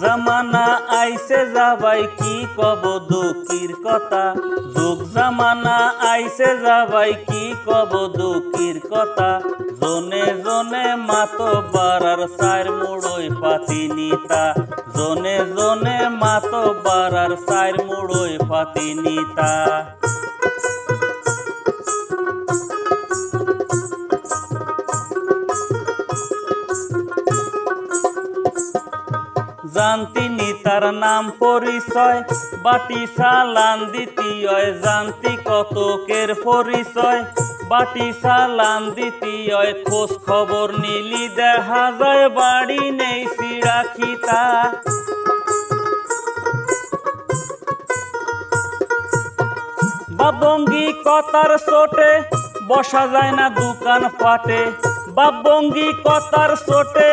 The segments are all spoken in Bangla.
জামানা আইসে যাবাই, কি কব দুঃখীর কথা? যুগ জামানা আইসে যাবাই, কি কব দুঃখীর কথা? জনে জনে মাতো বারার সার মুড়োই পাতি নিতা। জনে জনে মাতো বারার সার মুড়োই পাতি নিতা। জানতিনি তার নাম পরিচয়। বাটি সালান দ্বিতীয় জানতি কতকের পরিচয়? বাটি সালান দ্বিতীয় খোঁজ খবর নিলি দেখা যায়, বাড়ি নেই সিরাখিতা বাবঙ্গি কতার চোটে বসা যায় না দোকান পাটে বাবঙ্গি কতার চোটে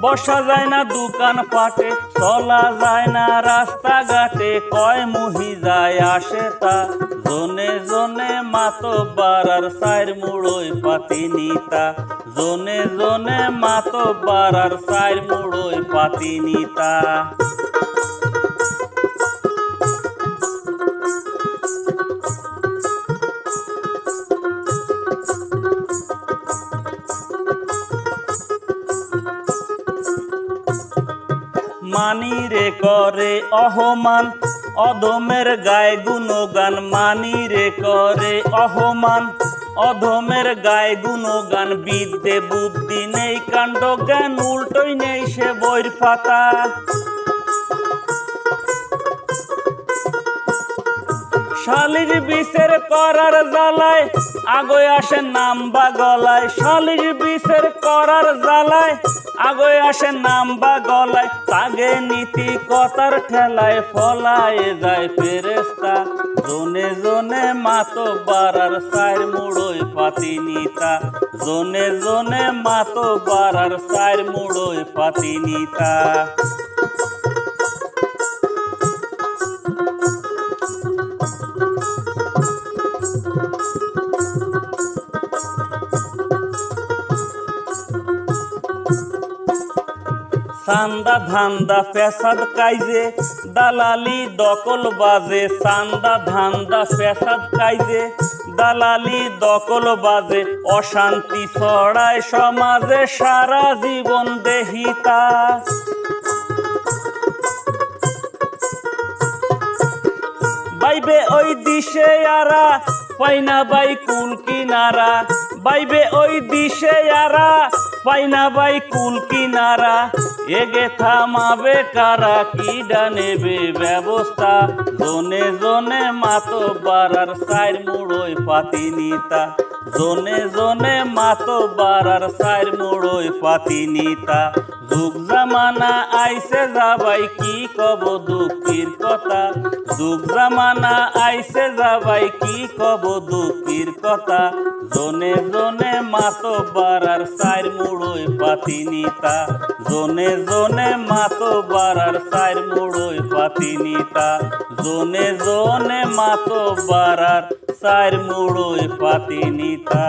বসা যায় না দোকান পাটে, চলা যায় না রাস্তাঘাটে, কয় মুহি যায় আসে তা। জনে জনে মাতো বারার সাইর মুড়োই পাতি নিতা। জোনে জোনে মাতো বারার সাইর মুড়োই পাতি নিতা। মানি রে করে অহমান, অধমের গায়ে গুণগান মানি রে করে অহমান, অধমের গায়ে গুণগান বিদ্যে বুদ্ধি নেই, কাণ্ড জ্ঞান উল্টোই নেই সে বইর পাতা। শালির বিষের করার জ্বালায় আগয় আসে নাম বা গলায়, শালির বিষের করার জ্বালায় আগয় আসে নাম বা গলায়, তাগে নীতি কথার ঠেলায় ফলায় যায় ফেরেস্তা জোনে জোনে মাতো বারার সাইর মুড়োয় পাতি নিতা জোনে জোনে মাতো বারার সাইর মুড়োয় পাতি নিতা সান্দা ধান্দা ফেসাদ কাইজে, দালালি দকল বাজে সান্দা ধান্দা ফেসাদ কাইজে, দালালি দকল বাজে, অশান্তি ছড়ায় সমাজে সারা জীবন দেহিতা। বাইবে ওই দিশে আরা, পাইনা বাই কুল কিনারা। বাইবে ওই দিশে আরা পাইনা বাই কুল কিনারা। এগে থামাবে কারা কি ডানেবে ব্যবস্থা? জনে জনে মাতো বারার সাইর মুড়োই পাতি নিতা। জনে জনে মাতো বারার সাইর মুড়োই পাতি নিতা। যুগ জামানা আইসে যাবাই, কি কব দুঃখীর কথা? যুগ জামানা আইসে যাবাই, কি কব দুঃখীর কথা? জনে জনে মাতো বারার সাইর মুড়োই পাতি নিতা। জনে জনে মাতো বারার সাইর মুড়োই পাতি নিতা। জনে জনে মাতো বারার সাইর মুড়োই পাতি নিতা।